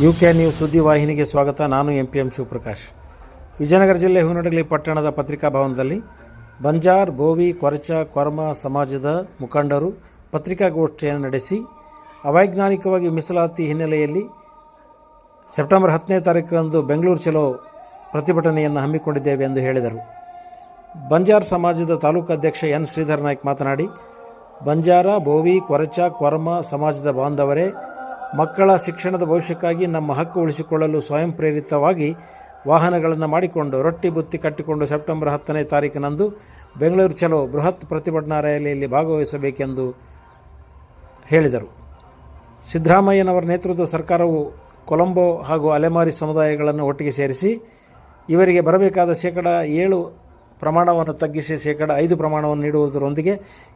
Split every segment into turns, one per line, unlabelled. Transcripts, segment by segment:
U K news ಸುದ್ದಿ ವಾಹಿನಿಗೆ ಸ್ವಾಗತ. ನಾನು M P M Shivaprakash. Vijayanagara ಜಿಲ್ಲೆ ಹೂನಡಗಲಿ ಪಟ್ಟಣದ ಪತ್ರಿಕಾ ಭವನದಲ್ಲಿ ಬಂಜಾರ್ ಬೋವಿ ಕೊರಚ, ಕೊರಮ ಸಮಾಜದ ಮುಖಂಡರು ಪತ್ರಿಕಾಗೋಷ್ಠಿಯನ್ನು ನಡೆಸಿ ಅವೈಜ್ಞಾನಿಕವಾಗಿ ಮೀಸಲಾತಿ ಹಿನ್ನೆಲೆಯಲ್ಲಿ ಸೆಪ್ಟೆಂಬರ್ ಹತ್ತನೇ ತಾರೀಕರಂದು ಬೆಂಗಳೂರು ಚಲೋ ಪ್ರತಿಭಟನೆಯನ್ನು ಹಮ್ಮಿಕೊಂಡಿದ್ದೇವೆ ಎಂದು ಹೇಳಿದರು. ಬಂಜಾರ್ ಸಮಾಜದ ತಾಲೂಕು ಅಧ್ಯಕ್ಷ ಎನ್ ಶ್ರೀಧರ್ ನಾಯ್ಕ್ ಮಾತನಾಡಿ, ಬಂಜಾರ ಬೋವಿ ಕೊರಚ, ಕೊರಮ ಸಮಾಜದ ಬಾಂಧವರೇ ಮಕ್ಕಳ ಶಿಕ್ಷಣದ ಭವಿಷ್ಯಕ್ಕಾಗಿ ನಮ್ಮ ಹಕ್ಕು ಉಳಿಸಿಕೊಳ್ಳಲು ಸ್ವಯಂ ಪ್ರೇರಿತವಾಗಿ ವಾಹನಗಳನ್ನು ಮಾಡಿಕೊಂಡು ರೊಟ್ಟಿ ಬುತ್ತಿ ಕಟ್ಟಿಕೊಂಡು ಸೆಪ್ಟೆಂಬರ್ ಹತ್ತನೇ ತಾರೀಕಿನಂದು ಬೆಂಗಳೂರು ಚಲೋ ಬೃಹತ್ ಪ್ರತಿಭಟನಾ ರ್ಯಾಲಿಯಲ್ಲಿ ಭಾಗವಹಿಸಬೇಕೆಂದು ಹೇಳಿದರು. ಸಿದ್ದರಾಮಯ್ಯನವರ ನೇತೃತ್ವದ ಸರ್ಕಾರವು ಕೊಲಂಬೋ ಹಾಗೂ ಅಲೆಮಾರಿ ಸಮುದಾಯಗಳನ್ನು ಒಟ್ಟಿಗೆ ಸೇರಿಸಿ ಇವರಿಗೆ ಬರಬೇಕಾದ ಶೇಕಡ ಏಳು ಪ್ರಮಾಣವನ್ನು ತಗ್ಗಿಸಿ ಶೇಕಡ ಐದು ಪ್ರಮಾಣವನ್ನು ನೀಡುವುದರೊಂದಿಗೆ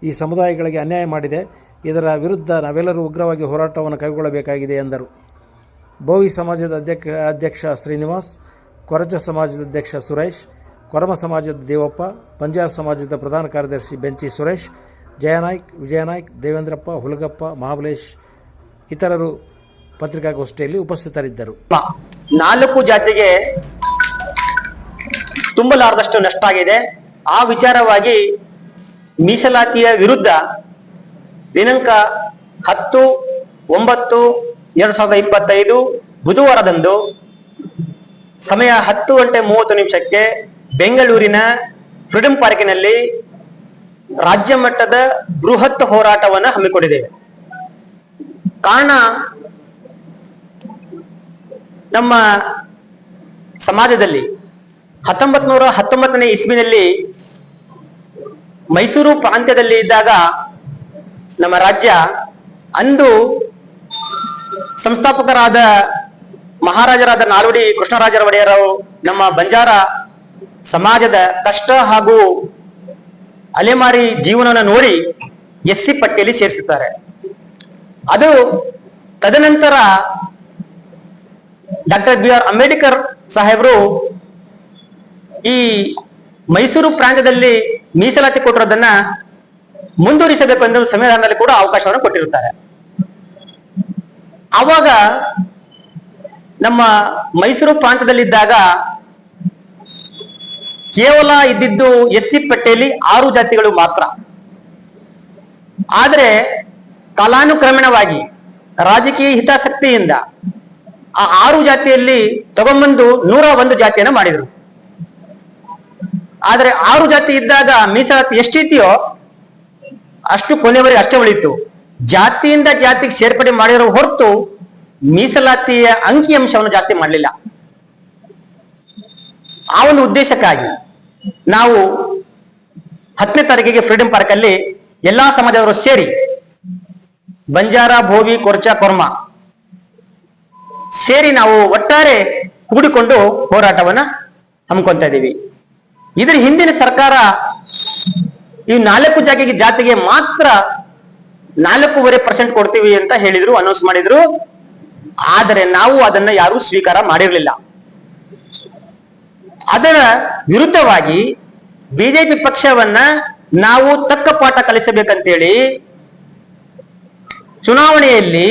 ಈ ಸಮುದಾಯಗಳಿಗೆ ಅನ್ಯಾಯ ಮಾಡಿದೆ. ಇದರ ವಿರುದ್ಧ ನಾವೆಲ್ಲರೂ ಉಗ್ರವಾಗಿ ಹೋರಾಟವನ್ನು ಕೈಗೊಳ್ಳಬೇಕಾಗಿದೆ ಎಂದರು. ಬೋವಿ ಸಮಾಜದ ಅಧ್ಯಕ್ಷ ಅಧ್ಯಕ್ಷ ಶ್ರೀನಿವಾಸ್, ಕೊರಚ ಸಮಾಜದ ಅಧ್ಯಕ್ಷ ಸುರೇಶ್, ಕೊರಮ ಸಮಾಜದ ದೇವಪ್ಪ ಪಂಜಾ ಸಮಾಜದ ಪ್ರಧಾನ ಕಾರ್ಯದರ್ಶಿ ಬೆಂಚಿ ಸುರೇಶ್, ಜಯನಾಯ್ಕ್, ವಿಜಯನಾಯ್ಕ್, ದೇವೇಂದ್ರಪ್ಪ, ಹುಲಗಪ್ಪ, ಮಹಾಬಲೇಶ್ ಇತರರು ಪತ್ರಿಕಾಗೋಷ್ಠಿಯಲ್ಲಿ ಉಪಸ್ಥಿತರಿದ್ದರು.
ನಾಲ್ಕು ಜಾತಿಗೆ ತುಂಬಲಾರದಷ್ಟು ನಷ್ಟ ಆಗಿದೆ ಆ ವಿಚಾರವಾಗಿ ಮೀಸಲಾತಿಯ ವಿರುದ್ಧ ದಿನಾಂಕ ಹತ್ತು, ಒಂಬತ್ತು, ಎರಡ್ ಸಾವಿರದ ಇಪ್ಪತ್ತೈದು ಬುಧವಾರದಂದು ಸಮಯ ಹತ್ತು ಗಂಟೆ ಮೂವತ್ತು ನಿಮಿಷಕ್ಕೆ ಬೆಂಗಳೂರಿನ ಫ್ರೀಡಂ ಪಾರ್ಕಿನಲ್ಲಿ ರಾಜ್ಯ ಮಟ್ಟದ ಬೃಹತ್ ಹೋರಾಟವನ್ನು ಹಮ್ಮಿಕೊಂಡಿದ್ದೇವೆ. ಕಾರಣ ನಮ್ಮ ಸಮಾಜದಲ್ಲಿ ಹತ್ತೊಂಬತ್ ನೂರ ಹತ್ತೊಂಬತ್ತನೇ ಇಸ್ವಿನಲ್ಲಿ ಮೈಸೂರು ಪ್ರಾಂತ್ಯದಲ್ಲಿ ಇದ್ದಾಗ ನಮ್ಮ ರಾಜ್ಯ ಅಂದು ಸಂಸ್ಥಾಪಕರಾದ ಮಹಾರಾಜರಾದ ನಾಲ್ವಡಿ ಕೃಷ್ಣರಾಜರ ಒಡೆಯರು ನಮ್ಮ ಬಂಜಾರ ಸಮಾಜದ ಕಷ್ಟ ಹಾಗೂ ಅಲೆಮಾರಿ ಜೀವನವನ್ನು ನೋಡಿ ಎಸ್ ಸಿ ಪಟ್ಟಿಯಲ್ಲಿ ಸೇರಿಸುತ್ತಾರೆ. ಅದು ತದನಂತರ ಡಾಕ್ಟರ್ ಬಿ ಆರ್ ಅಂಬೇಡ್ಕರ್ ಸಾಹೇಬರು ಈ ಮೈಸೂರು ಪ್ರಾಂತ್ಯದಲ್ಲಿ ಮೀಸಲಾತಿ ಕೊಟ್ಟಿರೋದನ್ನ ಮುಂದುವರಿಸಬೇಕು ಎಂದು ಸಂವಿಧಾನದಲ್ಲಿ ಕೂಡ ಅವಕಾಶವನ್ನು ಕೊಟ್ಟಿರುತ್ತಾರೆ. ಆವಾಗ ನಮ್ಮ ಮೈಸೂರು ಪ್ರಾಂತ್ಯದಲ್ಲಿದ್ದಾಗ ಕೇವಲ ಇದ್ದಿದ್ದು ಎಸ್ ಸಿ ಪಟ್ಟಿಯಲ್ಲಿ ಆರು ಜಾತಿಗಳು ಮಾತ್ರ. ಆದರೆ ಕಾಲಾನುಕ್ರಮಣವಾಗಿ ರಾಜಕೀಯ ಹಿತಾಸಕ್ತಿಯಿಂದ ಆ ಆರು ಜಾತಿಯಲ್ಲಿ ತಗೊಂಬಂದು ನೂರ ಒಂದು ಜಾತಿಯನ್ನು ಮಾಡಿದರು. ಆದರೆ ಆರು ಜಾತಿ ಇದ್ದಾಗ ಮೀಸಲಾತಿ ಎಷ್ಟಿದೆಯೋ ಅಷ್ಟು ಕೊನೆವರೆಗೆ ಅಷ್ಟೇ ಉಳಿತು. ಜಾತಿಯಿಂದ ಜಾತಿಗೆ ಸೇರ್ಪಡೆ ಮಾಡಿರೋ ಹೊರತು ಮೀಸಲಾತಿಯ ಅಂಕಿಅಂಶವನ್ನು ಜಾಸ್ತಿ ಮಾಡಲಿಲ್ಲ. ಆ ಒಂದು ಉದ್ದೇಶಕ್ಕಾಗಿ ನಾವು ಹತ್ತನೇ ತಾರೀಕಿಗೆ ಫ್ರೀಡಂ ಪಾರ್ಕ್ ಅಲ್ಲಿ ಎಲ್ಲಾ ಸಮಾಜದವರು ಸೇರಿ ಬಂಜಾರ, ಭೋವಿ, ಕೊರ್ಚ, ಕೊರ್ಮ ಸೇರಿ ನಾವು ಒಟ್ಟಾರೆ ಕೂಡಿಕೊಂಡು ಹೋರಾಟವನ್ನ ಹಮ್ಮಿಕೊಂತ ಇದ್ದೀವಿ. ಇದರ ಹಿಂದಿನ ಸರ್ಕಾರ ಈ ನಾಲ್ಕು ಜಾತಿಗೆ ಜಾತಿಗೆ ಮಾತ್ರ ನಾಲ್ಕೂವರೆ ಪರ್ಸೆಂಟ್ ಕೊಡ್ತೀವಿ ಅಂತ ಹೇಳಿದ್ರು ಅನೌನ್ಸ್ ಮಾಡಿದ್ರು. ಆದರೆ ನಾವು ಅದನ್ನ ಯಾರು ಸ್ವೀಕಾರ ಮಾಡಿರಲಿಲ್ಲ. ಅದರ ವಿರುದ್ಧವಾಗಿ ಬಿಜೆಪಿ ಪಕ್ಷವನ್ನ ನಾವು ತಕ್ಕ ಪಾಠ ಕಲಿಸಬೇಕಂತೇಳಿ ಚುನಾವಣೆಯಲ್ಲಿ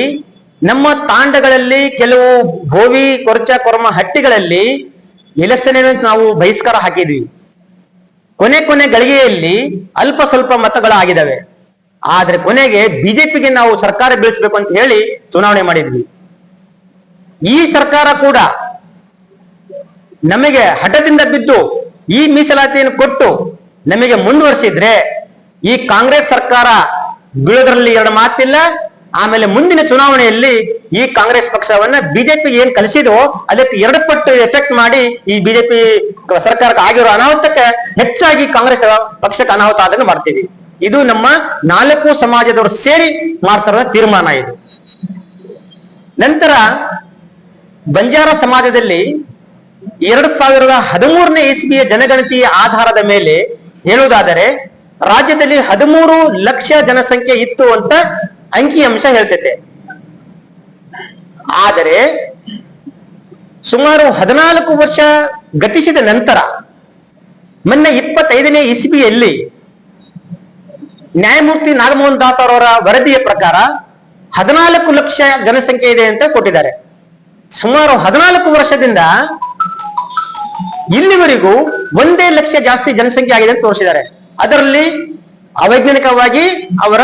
ನಮ್ಮ ತಾಂಡಗಳಲ್ಲಿ ಕೆಲವು ಗೋವಿ ಕೊರಚ ಕೊರಮ ಹಟ್ಟಿಗಳಲ್ಲಿ ಎಲೆಕ್ಷನ್ ನಾವು ಬಹಿಷ್ಕಾರ ಹಾಕಿದ್ವಿ. ಕೊನೆ ಕೊನೆ ಗಳಿಗೆಯಲ್ಲಿ ಅಲ್ಪ ಸ್ವಲ್ಪ ಮತಗಳಾಗಿದ್ದಾವೆ. ಆದ್ರೆ ಕೊನೆಗೆ ಬಿಜೆಪಿಗೆ ನಾವು ಸರ್ಕಾರ ಬೀಳಿಸ್ಬೇಕು ಅಂತ ಹೇಳಿ ಚುನಾವಣೆ ಮಾಡಿದ್ವಿ. ಈ ಸರ್ಕಾರ ಕೂಡ ನಮಗೆ ಹಠದಿಂದ ಬಿದ್ದು ಈ ಮೀಸಲಾತಿಯನ್ನು ಕೊಟ್ಟು ನಮಗೆ ಮುಂದುವರಿಸಿದ್ರೆ ಈ ಕಾಂಗ್ರೆಸ್ ಸರ್ಕಾರ ಬೀಳೋದ್ರಲ್ಲಿ ಎರಡು ಮಾತಿಲ್ಲ ಆಮೇಲೆ ಮುಂದಿನ ಚುನಾವಣೆಯಲ್ಲಿ ಈ ಕಾಂಗ್ರೆಸ್ ಪಕ್ಷವನ್ನ ಬಿಜೆಪಿ ಏನ್ ಕಲಿಸಿದೋ ಅದಕ್ಕೆ ಎರಡು ಪಟ್ಟು ಎಫೆಕ್ಟ್ ಮಾಡಿ ಈ ಬಿಜೆಪಿ ಸರ್ಕಾರಕ್ಕೆ ಆಗಿರೋ ಅನಾಹುತಕ್ಕೆ ಹೆಚ್ಚಾಗಿ ಕಾಂಗ್ರೆಸ್ ಪಕ್ಷಕ್ಕೆ ಅನಾಹುತ ಅದನ್ನು ಮಾಡ್ತೀವಿ. ಇದು ನಮ್ಮ ನಾಲ್ಕು ಸಮಾಜದವರು ಸೇರಿ ಮಾಡ್ತಾರ ತೀರ್ಮಾನ ಇದು. ನಂತರ ಬಂಜಾರ ಸಮಾಜದಲ್ಲಿ ಎರಡ್ ಸಾವಿರದ ಹದಿಮೂರನೇ ಇಸ್ವಿಯ ಜನಗಣತಿಯ ಆಧಾರದ ಮೇಲೆ ಹೇಳುವುದಾದರೆ, ರಾಜ್ಯದಲ್ಲಿ ಹದಿಮೂರು ಲಕ್ಷ ಜನಸಂಖ್ಯೆ ಇತ್ತು ಅಂತ ಅಂಕಿಅಂಶ ಹೇಳ್ತೈತೆ. ಆದರೆ ಸುಮಾರು ಹದಿನಾಲ್ಕು ವರ್ಷ ಗತಿಸಿದ ನಂತರ ಮೊನ್ನೆ ಇಪ್ಪತ್ತೈದನೇ ಇಸ್ವಿಯಲ್ಲಿ ನ್ಯಾಯಮೂರ್ತಿ ನಾಗಮೋಹನ್ ದಾಸ್ ಅವರವರ ವರದಿಯ ಪ್ರಕಾರ ಹದಿನಾಲ್ಕು ಲಕ್ಷ ಜನಸಂಖ್ಯೆ ಇದೆ ಅಂತ ಕೊಟ್ಟಿದ್ದಾರೆ. ಸುಮಾರು ಹದಿನಾಲ್ಕು ವರ್ಷದಿಂದ ಇಲ್ಲಿವರೆಗೂ ಒಂದೇ ಲಕ್ಷ ಜಾಸ್ತಿ ಜನಸಂಖ್ಯೆ ಆಗಿದೆ ಅಂತ ತೋರಿಸಿದ್ದಾರೆ. ಅದರಲ್ಲಿ ಅವೈಜ್ಞಾನಿಕವಾಗಿ ಅವರ